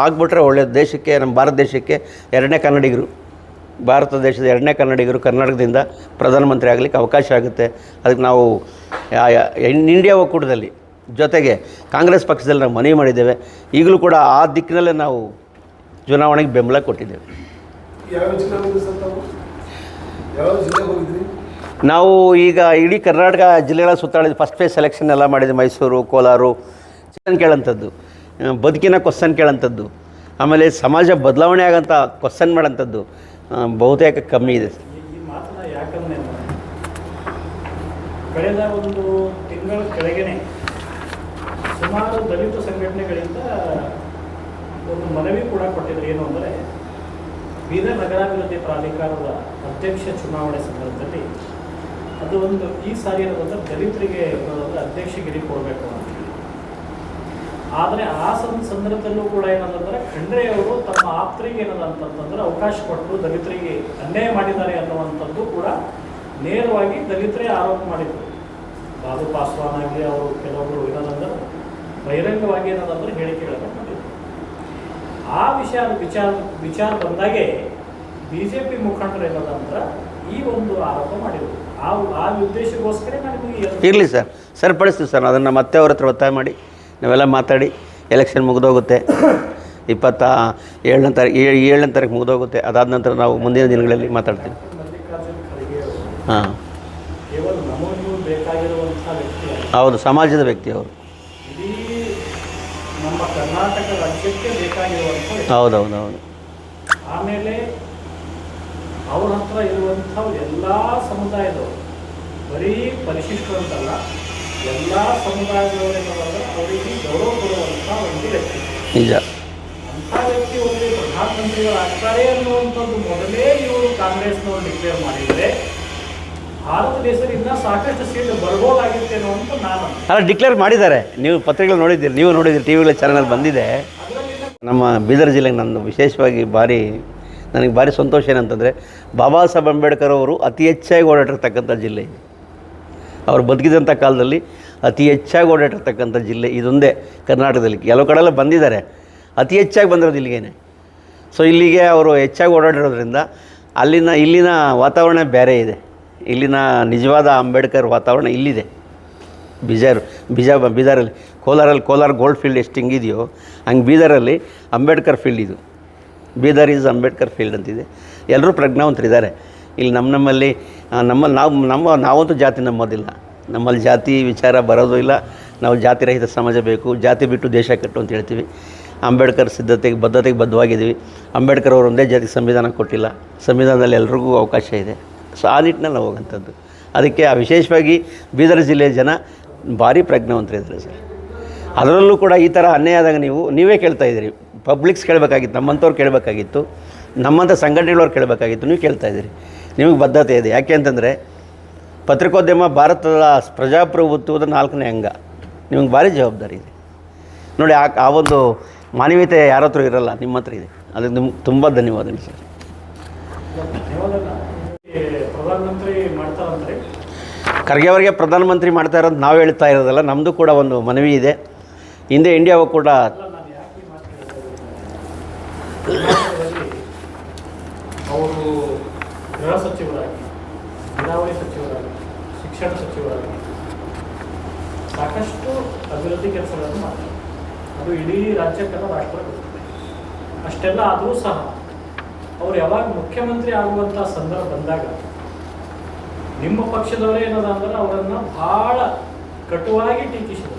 ಆಗ್ಬಿಟ್ರೆ ಒಳ್ಳೆಯ ದೇಶಕ್ಕೆ, ನಮ್ಮ ಭಾರತ ದೇಶಕ್ಕೆ ಎರಡನೇ ಕನ್ನಡಿಗರು. ಭಾರತ ದೇಶದ ಎರಡನೇ ಕನ್ನಡಿಗರು ಕರ್ನಾಟಕದಿಂದ ಪ್ರಧಾನಮಂತ್ರಿ ಆಗಲಿಕ್ಕೆ ಅವಕಾಶ ಆಗುತ್ತೆ. ಅದಕ್ಕೆ ನಾವು ಇಂಡಿಯಾ ಒಕ್ಕೂಟದಲ್ಲಿ ಜೊತೆಗೆ ಕಾಂಗ್ರೆಸ್ ಪಕ್ಷದಲ್ಲಿ ನಾವು ಮನವಿ ಮಾಡಿದ್ದೇವೆ. ಈಗಲೂ ಕೂಡ ಆ ದಿಕ್ಕಿನಲ್ಲೇ ನಾವು ಚುನಾವಣೆಗೆ ಬೆಂಬಲ ಕೊಟ್ಟಿದ್ದೇವೆ. ನಾವು ಈಗ ಇಡೀ ಕರ್ನಾಟಕ ಜಿಲ್ಲೆಗಳ ಸುತ್ತಾಡಿದ ಫಸ್ಟ್ ಫೇಸ್ ಸೆಲೆಕ್ಷನ್ ಎಲ್ಲ ಮಾಡಿದ್ವಿ ಮೈಸೂರು ಕೋಲಾರು ಕ್ವಶನ್ ಕೇಳೋಂಥದ್ದು ಬದುಕಿನ ಕ್ವಶನ್ ಕೇಳೋಂಥದ್ದು ಆಮೇಲೆ ಸಮಾಜ ಬದಲಾವಣೆ ಆಗೋಂಥ ಕ್ವಶನ್ ಮಾಡೋಂಥದ್ದು ಬಹುತೇಕ ಕಮ್ಮಿ ಇದೆ ಕಳೆದ ಒಂದು ತಿಂಗಳ ಕೆಳಗೆನೆ ಸುಮಾರು ದಲಿತ ಸಂಘಟನೆಗಳಿಂದ ಒಂದು ಮನವಿ ಕೂಡ ಕೊಟ್ಟಿದ್ರು ಏನು ಅಂದರೆ, ಬೀದರ್ ನಗರಾಭಿವೃದ್ಧಿ ಪ್ರಾಧಿಕಾರದ ಅಧ್ಯಕ್ಷ ಚುನಾವಣೆ ಸಂದರ್ಭದಲ್ಲಿ ಅದು ಒಂದು ಈ ಸಾರಿ ಏನಂದ್ರೆ ದಲಿತರಿಗೆ, ಅಧ್ಯಕ್ಷ ಅಧ್ಯಕ್ಷಗಿರಿ ಕೊಡಬೇಕು. ಆದರೆ ಆ ಸಂದರ್ಭದಲ್ಲೂ ಕೂಡ ಏನಂತಂದ್ರೆ ಖಂಡ್ರೆ ಅವರು ತಮ್ಮ ಆಪ್ತರಿಗೆ ಏನದ ಅಂತಂತಂದ್ರೆ ಅವಕಾಶ ಕೊಟ್ಟು ದಲಿತರಿಗೆ ಅನ್ಯಾಯ ಮಾಡಿದ್ದಾರೆ ಅನ್ನುವಂಥದ್ದು ಕೂಡ ನೇರವಾಗಿ ದಲಿತರೇ ಆರೋಪ ಮಾಡಿದ್ರು. ಬಾಬು ಪಾಸ್ವಾನ್ ಆಗಲಿ, ಅವರು ಕೆಲವೊಬ್ಬರು ಏನದಂದ್ರೆ ಬಹಿರಂಗವಾಗಿ ಏನದಂದ್ರೆ ಹೇಳಿಕೆಗಳನ್ನು ಮಾಡಿದ್ರು ಆ ವಿಷಯ ವಿಚಾರ ವಿಚಾರ ಬಂದಾಗೆ ಬಿ ಜೆ ಪಿ ಮುಖಂಡರು ಏನದಂದ್ರೆ ಈ ಒಂದು ಆರೋಪ ಮಾಡಿದ್ರು. ಆ ಆ ಉದ್ದೇಶಕ್ಕೋಸ್ಕರ ನಾನು ಇರಲಿ ಸರ್. ಸರಿಪಡಿಸ್ತೀವಿ ಸರ್. ಅದನ್ನು ಮತ್ತೆ ಅವ್ರ ಹತ್ರ ಒತ್ತಾಯ ಮಾಡಿ. ನಾವೆಲ್ಲ ಮಾತಾಡಿ ಎಲೆಕ್ಷನ್ ಮುಗಿದೋಗುತ್ತೆ. ಇಪ್ಪತ್ತ ಏಳನೇ ತಾರೀಕು ಏಳನೇ ತಾರೀಕು ಮುಗಿದೋಗುತ್ತೆ. ಅದಾದ ನಂತರ ನಾವು ಮುಂದಿನ ದಿನಗಳಲ್ಲಿ ಮಾತಾಡ್ತೀವಿ. ಹಾಂ. ಹೌದು, ಸಮಾಜದ ವ್ಯಕ್ತಿ ಅವರು. ಇಡೀ ನಮ್ಮ ಕರ್ನಾಟಕ ರಾಜ್ಯಕ್ಕೆ ಬೇಕಾಗಿರುವಂಥ ಹೌದು ಹೌದು ಹೌದು ಆಮೇಲೆ ಅವ್ರ ಹತ್ರ ಇರುವಂಥ ಎಲ್ಲ ಸಮುದಾಯದವರು. ಬರೀ ಪರಿಶಿಷ್ಟರು ಅಂತಲ್ಲ. ಎಲ್ಲ ಸಮುದಾಯದವರೇನಂದ್ರೆ ಅವರಿಗೆ ಗೌರವ ಕೊಡುವಂಥ ಒಂದು ವ್ಯಕ್ತಿ. ನಿಜ ಅಂಥ ವ್ಯಕ್ತಿ ಒಂದು ಪ್ರಧಾನಮಂತ್ರಿಗಳಾಗ್ತಾರೆ ಅನ್ನುವಂಥದ್ದು ಮೊದಲೇ ಇವರು ಕಾಂಗ್ರೆಸ್ನವರು ಡಿಕ್ಲೇರ್ ಮಾಡಿದರೆ ಭಾರತ ದೇಶದಿಂದ ಸಾಕಷ್ಟು ಸೀಟ್ ಬರ್ಬೋದಾಗಿತ್ತೇನೋ ಅನ್ನುವಂಥ ನಾನು ಅಲ್ಲ ಡಿಕ್ಲೇರ್ ಮಾಡಿದ್ದಾರೆ. ನೀವು ಪತ್ರಿಕೆಗಳು ನೋಡಿದ್ದೀರಿ ನೀವು ನೋಡಿದ್ದೀರಿ ಟಿ ವಿಗಳ ಚಾನಲ್ ಬಂದಿದೆ. ನಮ್ಮ ಬೀದರ್ ಜಿಲ್ಲೆಗೆ ನಾನು ವಿಶೇಷವಾಗಿ ಭಾರಿ ನನಗೆ ಭಾರಿ ಸಂತೋಷ ಏನಂತಂದರೆ ಬಾಬಾ ಸಾಹೇಬ್ ಅಂಬೇಡ್ಕರ್ ಅವರು ಅತಿ ಹೆಚ್ಚಾಗಿ ಓಡಾಡಿರ್ತಕ್ಕಂಥ ಜಿಲ್ಲೆ ಇದು. ಅವ್ರು ಬದುಕಿದಂಥ ಕಾಲದಲ್ಲಿ ಅತಿ ಹೆಚ್ಚಾಗಿ ಓಡಾಡಿರ್ತಕ್ಕಂಥ ಜಿಲ್ಲೆ ಇದೊಂದೇ ಕರ್ನಾಟಕದಲ್ಲಿ ಕೆಲವು ಕಡೆಲ್ಲ ಬಂದಿದ್ದಾರೆ. ಅತಿ ಹೆಚ್ಚಾಗಿ ಬಂದಿರೋದು ಇಲ್ಲಿಗೇನೆ ಸೊ ಇಲ್ಲಿಗೆ ಅವರು ಹೆಚ್ಚಾಗಿ ಓಡಾಡಿರೋದ್ರಿಂದ ಅಲ್ಲಿನ, ಇಲ್ಲಿನ ವಾತಾವರಣ ಬೇರೆ ಇದೆ. ಇಲ್ಲಿನ ನಿಜವಾದ ಅಂಬೇಡ್ಕರ್ ವಾತಾವರಣ ಇಲ್ಲಿದೆ. ಬಿಜಾರ್, ಬಿಜಾ ಬೀದರಲ್ಲಿ ಕೋಲಾರಲ್ಲಿ, ಕೋಲಾರ ಗೋಲ್ಡ್ ಫೀಲ್ಡ್ ಎಷ್ಟು ಹಿಂಗಿದೆಯೋ, ಹಂಗೆ ಬೀದರಲ್ಲಿ ಅಂಬೇಡ್ಕರ್ ಫೀಲ್ಡ್ ಇದು. ಬೀದರ್ ಈಸ್ ಅಂಬೇಡ್ಕರ್ ಫೀಲ್ಡ್ ಅಂತಿದೆ. ಎಲ್ಲರೂ ಪ್ರಜ್ಞಾವಂತರಿದ್ದಾರೆ. ಇಲ್ಲಿ ನಮ್ಮ ನಮ್ಮಲ್ಲಿ ನಮ್ಮ ನಾವು, ನಮ್ಮ, ನಾವಂತೂ ಜಾತಿ ನಮ್ಮದಿಲ್ಲ. ನಮ್ಮಲ್ಲಿ ಜಾತಿ ವಿಚಾರ ಬರೋದು ಇಲ್ಲ. ನಾವು ಜಾತಿ ರಹಿತ ಸಮಾಜ ಬೇಕು. ಜಾತಿ ಬಿಟ್ಟು ದೇಶ ಕಟ್ಟು ಅಂತ ಹೇಳ್ತೀವಿ. ಅಂಬೇಡ್ಕರ್ ಸಿದ್ಧತೆಗೆ, ಬದ್ಧತೆಗೆ ಬದ್ಧವಾಗಿದ್ದೀವಿ. ಅಂಬೇಡ್ಕರ್ ಅವರು ಒಂದೇ ಜಾತಿಗೆ ಸಂವಿಧಾನ ಕೊಟ್ಟಿಲ್ಲ. ಸಂವಿಧಾನದಲ್ಲಿ ಎಲ್ರಿಗೂ ಅವಕಾಶ ಇದೆ. ಸೊ ಆ ನಿಟ್ಟಿನಲ್ಲಿ ನಾವು ಹೋಗೋಂಥದ್ದು ಅದಕ್ಕೆ ಆ ವಿಶೇಷವಾಗಿ ಬೀದರ್ ಜಿಲ್ಲೆಯ ಜನ ಭಾರಿ ಪ್ರಜ್ಞಾವಂತರಿದ್ದಾರೆ ಸರ್. ಅದರಲ್ಲೂ ಕೂಡ ಈ ಥರ ಅನ್ಯಾಯ ಆದಾಗ ನೀವು, ನೀವೇ ಕೇಳ್ತಾ ಇದ್ದೀರಿ. ಪಬ್ಲಿಕ್ಸ್ ಕೇಳಬೇಕಾಗಿತ್ತು, ನಮ್ಮಂಥವ್ರು ಕೇಳಬೇಕಾಗಿತ್ತು. ನಮ್ಮಂಥ ಸಂಘಟನೆಗಳವ್ರು ಕೇಳಬೇಕಾಗಿತ್ತು, ನೀವು ಕೇಳ್ತಾ ಇದ್ದೀರಿ. ನಿಮಗೆ ಬದ್ಧತೆ ಇದೆ. ಯಾಕೆ ಅಂತಂದರೆ ಪತ್ರಿಕೋದ್ಯಮ ಭಾರತದ ಪ್ರಜಾಪ್ರಭುತ್ವದ ನಾಲ್ಕನೇ ಅಂಗ. ನಿಮಗೆ ಭಾರಿ ಜವಾಬ್ದಾರಿ ಇದೆ. ನೋಡಿ, ಆ ಆ ಒಂದು ಮಾನವೀಯತೆ ಯಾರ ಹತ್ರ ಇರಲ್ಲ, ನಿಮ್ಮ ಹತ್ರ ಇದೆ. ಅದಕ್ಕೆ ನಿಮ್ಗೆ ತುಂಬ ಧನ್ಯವಾದಗಳು ಸರ್. ಖರ್ಗೆ ಅವರಿಗೆ ಪ್ರಧಾನಮಂತ್ರಿ ಮಾಡ್ತಾ ಇರೋದು ನಾವು ಹೇಳ್ತಾ ಇರೋದಲ್ಲ ನಮ್ಮದು ಕೂಡ ಒಂದು ಮನವಿ ಇದೆ. ಹಿಂದೆ ಇಂಡಿಯಾವು? ಕರ್ನಾಟಕದಲ್ಲಿ ಅವರು ಗೃಹ ಸಚಿವರಾಗಿ, ನೀರಾವರಿ ಸಚಿವರಾಗಿ, ಶಿಕ್ಷಣ ಸಚಿವರಾಗಿ ಸಾಕಷ್ಟು ಅಭಿವೃದ್ಧಿ ಕೆಲಸಗಳನ್ನು ಮಾಡ್ತಾರೆ. ಅದು ಇಡೀ ರಾಜ್ಯಕ್ಕೆಲ್ಲ ರಾಷ್ಟ್ರ ಅಷ್ಟೆಲ್ಲ ಆದರೂ ಸಹ ಅವ್ರು ಯಾವಾಗ ಮುಖ್ಯಮಂತ್ರಿ ಆಗುವಂಥ ಸಂದರ್ಭ ಬಂದಾಗ ನಿಮ್ಮ ಪಕ್ಷದವರೇ ಏನದ ಅಂದ್ರೆ ಅವರನ್ನು ಬಹಳ ಕಟುವಾಗಿ ಟೀಕಿಸಿದರು.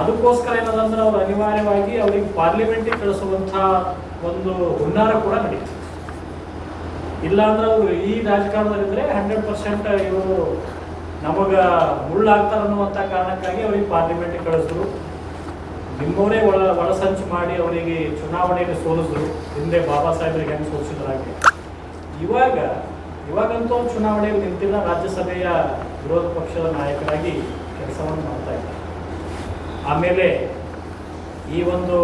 ಅದಕ್ಕೋಸ್ಕರ ಏನದ ಅಂದ್ರೆ ಅವ್ರು ಅನಿವಾರ್ಯವಾಗಿ ಅವರಿಗೆ ಪಾರ್ಲಿಮೆಂಟಿಗೆ ಕಳಿಸುವಂತಹ ಒಂದು ಹುನ್ನಾರ ಕೂಡ ನಡೀತು ಇಲ್ಲ ಅಂದ್ರೆ ಅವರು ಈ ರಾಜಕಾರಣದಲ್ಲಿದ್ದರೆ ಹಂಡ್ರೆಡ್ ಪರ್ಸೆಂಟ್ ಇವರು ನಮಗ ಮುಳ್ಳಾಗ್ತಾರ ಅನ್ನುವಂಥ ಕಾರಣಕ್ಕಾಗಿ ಅವರಿಗೆ ಪಾರ್ಲಿಮೆಂಟ್ ಕಳಿಸಿದ್ರು. ನಿಮ್ಮವರೇ ಒಳ ಒಳಸಂಚು ಮಾಡಿ ಅವರಿಗೆ ಚುನಾವಣೆಯಲ್ಲಿ ಸೋಲಿಸಿದ್ರು. ಹಿಂದೆ ಬಾಬಾ ಸಾಹೇಬ್ರಿಗೆ ಹೆಂಗೆ ಸೋಲಿಸಿದ್ರಾಗಿ ಇವಾಗ, ಇವಾಗಂತೂ ಚುನಾವಣೆಗೆ ನಿಂತಿಲ್ಲ. ರಾಜ್ಯಸಭೆಯ ವಿರೋಧ ಪಕ್ಷದ ನಾಯಕರಾಗಿ ಕೆಲಸವನ್ನು ಮಾಡ್ತಾ ಇದ್ದಾರೆ. ಆಮೇಲೆ ಈ ಒಂದು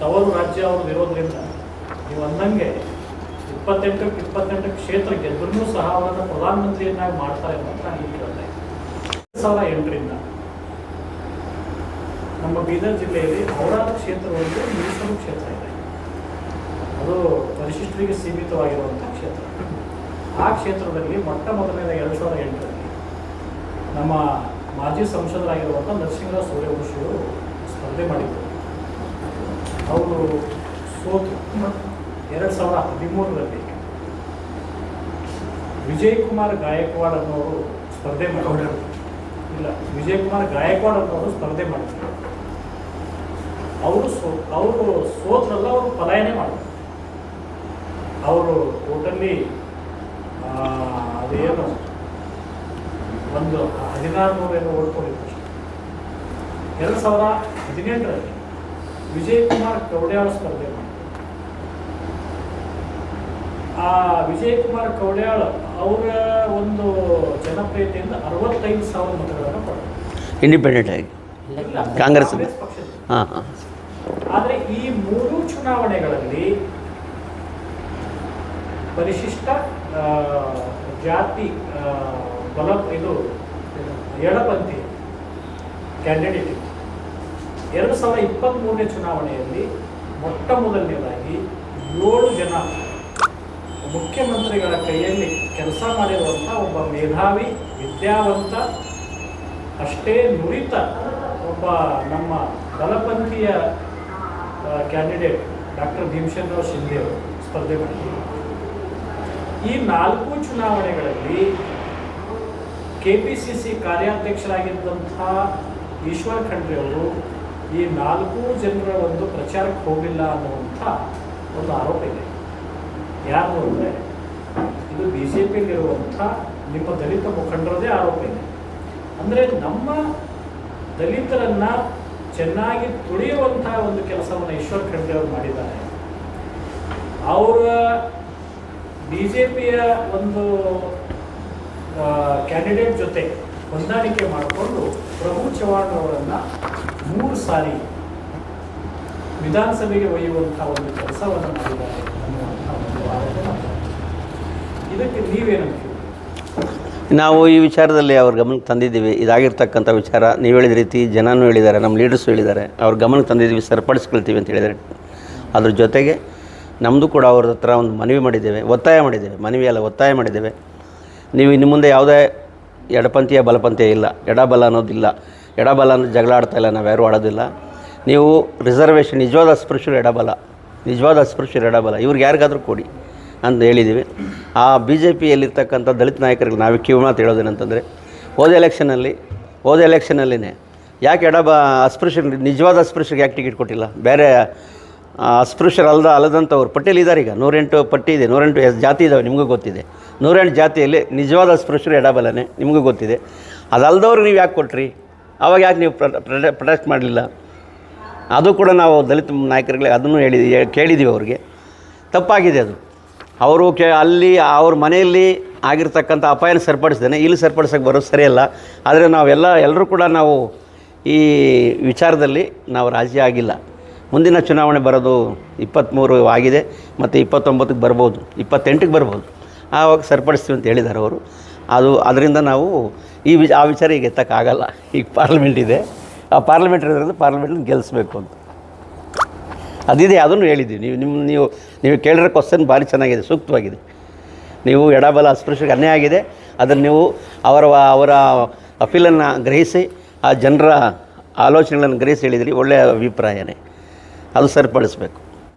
ತವರು ರಾಜ್ಯ ಅವರು ಇರೋದ್ರಿಂದ ನೀವು ಅಂದಂಗೆ ಇಪ್ಪತ್ತೆಂಟಕ್ಕೆ ಇಪ್ಪತ್ತೆಂಟು ಕ್ಷೇತ್ರ ಗೆದ್ದರೂ ಸಹ ಅವರನ್ನು ಪ್ರಧಾನಮಂತ್ರಿಯನ್ನಾಗಿ ಮಾಡ್ತಾರೆ ಅಂತ ನಾನು ಕೇಳ್ತಾ ಎರಡ್ ಸಾವಿರದ ಎಂಟರಿಂದ ನಮ್ಮ ಬೀದರ್ ಜಿಲ್ಲೆಯಲ್ಲಿ ಔರಾದ ಕ್ಷೇತ್ರವೊಂದು ಮೀಸಲು ಕ್ಷೇತ್ರ ಇದೆ. ಅದು ಪರಿಶಿಷ್ಟರಿಗೆ ಸೀಮಿತವಾಗಿರುವಂಥ ಕ್ಷೇತ್ರ. ಆ ಕ್ಷೇತ್ರದಲ್ಲಿ ಮೊಟ್ಟ ಮೊದಲನೇದ ಎರಡು ಸಾವಿರದ ಎಂಟರಲ್ಲಿ ನಮ್ಮ ಮಾಜಿ ಸಂಸದರಾಗಿರುವಂಥ ನರಸಿಂಹರಾವ್ ಸೂರ್ಯವಂಶಿಯವರು ಸ್ಪರ್ಧೆ ಮಾಡಿದ್ದರು ಅವರು ಸೋತು. ಎರಡು ಸಾವಿರದ ಹದಿಮೂರರಲ್ಲಿ ವಿಜಯ್ ಕುಮಾರ್ ಗಾಯಕ್ವಾಡ್ ಅನ್ನೋರು ಸ್ಪರ್ಧೆ ಮಾಡಿದ್ರು ಇಲ್ಲ ವಿಜಯ್ ಕುಮಾರ್ ಗಾಯಕ್ವಾಡ್ ಅನ್ನೋರು ಸ್ಪರ್ಧೆ ಮಾಡಿದ್ರು ಅವರು ಸೋ ಅವರು ಸೋತ್ರಲ್ಲ ಅವರು ಪಲಾಯನೆ ಮಾಡಿದ್ರು ಅವರು ಟೋಟಲಿ ಅದೇನು ಒಂದು ಹದಿನಾರು ನೂರೇನು ಓಡ್ಕೊಂಡಿದ್ರು ಎರಡು ಸಾವಿರ ಹದಿನೆಂಟರಲ್ಲಿ ವಿಜಯ್ ಕುಮಾರ್ ಕೌಡ್ಯಾಳ ಸ್ಪರ್ಧೆ ಮಾಡಿದ್ರು ಆ ವಿಜಯ್ ಕುಮಾರ್ ಕೌಡ್ಯಾಳ್ ಅವರ ಒಂದು ಜನಪ್ರಿಯತೆಯಿಂದ ಅರವತ್ತೈದು ಸಾವಿರ ಮತಗಳನ್ನು ಪಡೆದರು. ಇಂಡಿಪೆಂಡೆಂಟ್ ಆಗಿ. ಕಾಂಗ್ರೆಸ್ ಪಕ್ಷದ ಹಾಂ ಹಾಂ. ಆದರೆ ಈ ಮೂರು ಚುನಾವಣೆಗಳಲ್ಲಿ ಪರಿಶಿಷ್ಟ ಜಾತಿ ಬಲ ಇದು ಎಡಪಂಥಿ ಕ್ಯಾಂಡಿಡೇಟ್ ಇತ್ತು. ಎರಡು ಸಾವಿರದ ಇಪ್ಪತ್ತ್ಮೂರನೇ ಚುನಾವಣೆಯಲ್ಲಿ ಮೊಟ್ಟ ಮೊದಲನೇದಾಗಿ ಏಳು ಜನ ಮುಖ್ಯಮಂತ್ರಿಗಳ ಕೈಯಲ್ಲಿ ಕೆಲಸ ಮಾಡಿರುವಂಥ ಒಬ್ಬ ಮೇಧಾವಿ, ವಿದ್ಯಾವಂತ, ಅಷ್ಟೇ ನುರಿತ ಒಬ್ಬ ನಮ್ಮ ಬಲಪಂಥೀಯ ಕ್ಯಾಂಡಿಡೇಟ್ ಡಾಕ್ಟರ್ ಭೀಮಸೇನರಾವ್ ಶಿಂದೆ ಅವರು ಸ್ಪರ್ಧೆ ಮಾಡಿದರು. ಈ ನಾಲ್ಕು ಚುನಾವಣೆಗಳಲ್ಲಿ ಕೆ ಪಿ ಸಿ ಸಿ ಕಾರ್ಯಾಧ್ಯಕ್ಷರಾಗಿದ್ದಂಥ ಈಶ್ವರ್ ಖಂಡ್ರೆ ಅವರು ಈ ನಾಲ್ಕು ಜನರ ಒಂದು ಪ್ರಚಾರಕ್ಕೆ ಹೋಗಿಲ್ಲ ಅನ್ನುವಂಥ ಒಂದು ಆರೋಪ ಇದೆ. ಯಾರು ಅಂದರೆ ಇದು ಬಿ ಜೆ ಪಿಯಲ್ಲಿರುವಂಥ ನಿಮ್ಮ ದಲಿತ ಮುಖಂಡರದೇ ಆರೋಪ ಇದೆ ಅಂದರೆ ನಮ್ಮ ದಲಿತರನ್ನು ಚೆನ್ನಾಗಿ ತುಳಿಯುವಂತಹ ಒಂದು ಕೆಲಸವನ್ನು ಈಶ್ವರ್ ಖಂಡ್ರೆ ಅವರು ಮಾಡಿದ್ದಾರೆ ಅವರ ಬಿ ಜೆ ಪಿಯ ಒಂದು ಕ್ಯಾಂಡಿಡೇಟ್ ಜೊತೆ ಹೊಂದಾಣಿಕೆ ಮಾಡಿಕೊಂಡು ಪ್ರಭು ಚವ್ಹಾಣ್ ಅವರನ್ನು ಮೂರು ಸಾರಿ ವಿಧಾನಸಭೆಗೆ ಒಯ್ಯುವಂಥ ಒಂದು ಕೆಲಸವನ್ನು ಮಾಡಿದ್ದಾರೆ ಮಾಡ್ತಾರೆ. ಇದಕ್ಕೆ ನೀವೇನು ನಾವು ಈ ವಿಚಾರದಲ್ಲಿ ಅವ್ರ ಗಮನಕ್ಕೆ ತಂದಿದ್ದೀವಿ. ಇದಾಗಿರ್ತಕ್ಕಂಥ ವಿಚಾರ. ನೀವು ಹೇಳಿದ ರೀತಿ ಜನನೂ ಹೇಳಿದ್ದಾರೆ, ನಮ್ಮ ಲೀಡರ್ಸು ಹೇಳಿದ್ದಾರೆ. ಅವ್ರ ಗಮನಕ್ಕೆ ತಂದಿದ್ದೀವಿ, ಸರಿಪಡಿಸ್ಕೊಳ್ತೀವಿ ಅಂತ ಹೇಳಿದ್ದಾರೆ. ಅದ್ರ ಜೊತೆಗೆ ನಮ್ಮದು ಕೂಡ ಅವ್ರ ಹತ್ರ ಒಂದು ಮನವಿ ಮಾಡಿದ್ದೇವೆ. ಒತ್ತಾಯ ಮಾಡಿದ್ದೇವೆ. ಮನವಿ ಅಲ್ಲ, ಒತ್ತಾಯ ಮಾಡಿದ್ದೇವೆ. ನೀವು ಇನ್ನು ಮುಂದೆ ಯಾವುದೇ ಎಡಪಂಥೀಯ, ಬಲಪಂಥೀಯ ಇಲ್ಲ. ಎಡಬಲ ಅನ್ನೋದಿಲ್ಲ ಎಡಬಲ ಅನ್ನೋದು ಜಗಳ ಆಡ್ತಾ ಇಲ್ಲ, ನಾವು ಯಾರೂ ಆಡೋದಿಲ್ಲ. ನೀವು ರಿಸರ್ವೇಷನ್ ನಿಜವಾದ ಅಸ್ಪೃಶ್ಯರು ಎಡಬಲ. ನಿಜವಾದ ಅಸ್ಪೃಶ್ಯರು ಎಡಬಲ. ಇವ್ರಿಗೆ ಯಾರಿಗಾದರೂ ಕೊಡಿ. ಅಂತ ಹೇಳಿದ್ದೀವಿ ಆ ಬಿ ಜೆ ಪಿಯಲ್ಲಿರ್ತಕ್ಕಂಥ ದಲಿತ ನಾಯಕರಿಗೆ ನಾವೇ ಕ್ಯೂ ಮಾತು ಹೇಳೋದೇನಂತಂದರೆ, ಹೋದ ಎಲೆಕ್ಷನಲ್ಲಿ ಹೋದ ಎಲೆಕ್ಷನಲ್ಲಿನೇ ಯಾಕೆ ಎಡಬ ಅಸ್ಪೃಶ್ಯರು ನಿಜವಾದ ಅಸ್ಪೃಶ್ಯರಿಗೆ ಯಾಕೆ ಟಿಕೆಟ್ ಕೊಟ್ಟಿಲ್ಲ? ಬೇರೆ ಅಸ್ಪೃಶ್ಯರ ಅಸ್ಪೃಶ್ಯರು ಅಲ್ಲದ ಅಲ್ಲದಂಥವ್ರು, ಪಟ್ಟಿಯಲ್ಲಿ ಇದ್ದಾರೆ ಈಗ. ನೂರೆಂಟು ಪಟ್ಟಿ ಇದೆ, ನೂರೆಂಟು ಜಾತಿ ಇದಾವೆ, ನಿಮಗೂ ಗೊತ್ತಿದೆ. ನೂರೆಂಟು ಜಾತಿಯಲ್ಲಿ ನಿಜವಾದ ಅಸ್ಪೃಶ್ಯರು ಎಡಬಲನೇ ನಿಮಗೂ ಗೊತ್ತಿದೆ. ಅದಲ್ದವ್ರಿಗೆ ನೀವು ಯಾಕೆ ಕೊಟ್ರಿ? ಅವಾಗ ಯಾಕೆ ನೀವು ಪ್ರೊಟೆಸ್ಟ್ ಮಾಡಲಿಲ್ಲ? ಅದು ಕೂಡ ನಾವು ದಲಿತ ನಾಯಕರುಗಳಿಗೆ ಅದನ್ನು ಹೇಳಿ ಕೇಳಿದ್ದೀವಿ ಅವ್ರಿಗೆ. ತಪ್ಪಾಗಿದೆ ಅದು. ಅವರು ಕೆ ಅಲ್ಲಿ, ಅವ್ರ ಮನೆಯಲ್ಲಿ ಆಗಿರ್ತಕ್ಕಂಥ ಅಪಾಯನ ಸರಿಪಡಿಸ್ದೇನೆ ಇಲ್ಲಿ ಸರಿಪಡಿಸೋಕೆ ಬರೋದು ಸರಿಯಲ್ಲ. ಆದರೆ ನಾವೆಲ್ಲ, ಎಲ್ಲರೂ ಕೂಡ ನಾವು ಈ ವಿಚಾರದಲ್ಲಿ ನಾವು ರಾಜಿ ಆಗಿಲ್ಲ. ಮುಂದಿನ ಚುನಾವಣೆ ಬರೋದು ಇಪ್ಪತ್ತ್ಮೂರು ಆಗಿದೆ, ಮತ್ತು ಇಪ್ಪತ್ತೊಂಬತ್ತಕ್ಕೆ ಬರ್ಬೋದು, ಇಪ್ಪತ್ತೆಂಟಕ್ಕೆ ಬರ್ಬೋದು. ಆವಾಗ ಸರಿಪಡಿಸ್ತೀವಿ ಅಂತ ಹೇಳಿದ್ದಾರೆ ಅವರು. ಅದು, ಅದರಿಂದ ನಾವು ಈ ವಿಚ ಆ ವಿಚಾರ ಈಗ ಎತ್ತಕ್ಕಾಗಲ್ಲ. ಈಗ ಪಾರ್ಲಿಮೆಂಟ್ ಇದೆ. ಆ ಪಾರ್ಲಿಮೆಂಟ್ ಇರೋದ್ರಿಂದ ಪಾರ್ಲಿಮೆಂಟ್ ಗೆಲ್ಲಿಸ್ಬೇಕು ಅಂತ. ಅದಿದೆ, ಅದನ್ನು ಹೇಳಿದ್ದೀವಿ. ನೀವು ನಿಮ್ಮ, ನೀವು ನೀವು ಕೇಳಿರೋ ಕ್ವಶನ್ ಭಾರಿ ಚೆನ್ನಾಗಿದೆ, ಸೂಕ್ತವಾಗಿದೆ. ನೀವು ಎಡಬಲ ಅಸ್ಪೃಶ್ಯಕ್ಕೆ ಅನ್ಯಾಯ ಆಗಿದೆ. ಅದನ್ನು ನೀವು ಅವರ ಅವರ ಅಪೀಲನ್ನು ಗ್ರಹಿಸಿ, ಆ ಜನರ ಆಲೋಚನೆಗಳನ್ನು ಗ್ರಹಿಸಿ ಹೇಳಿದ್ರಿ, ಒಳ್ಳೆಯ ಅಭಿಪ್ರಾಯನೇ. ಅದು ಸರಿಪಡಿಸ್ಬೇಕು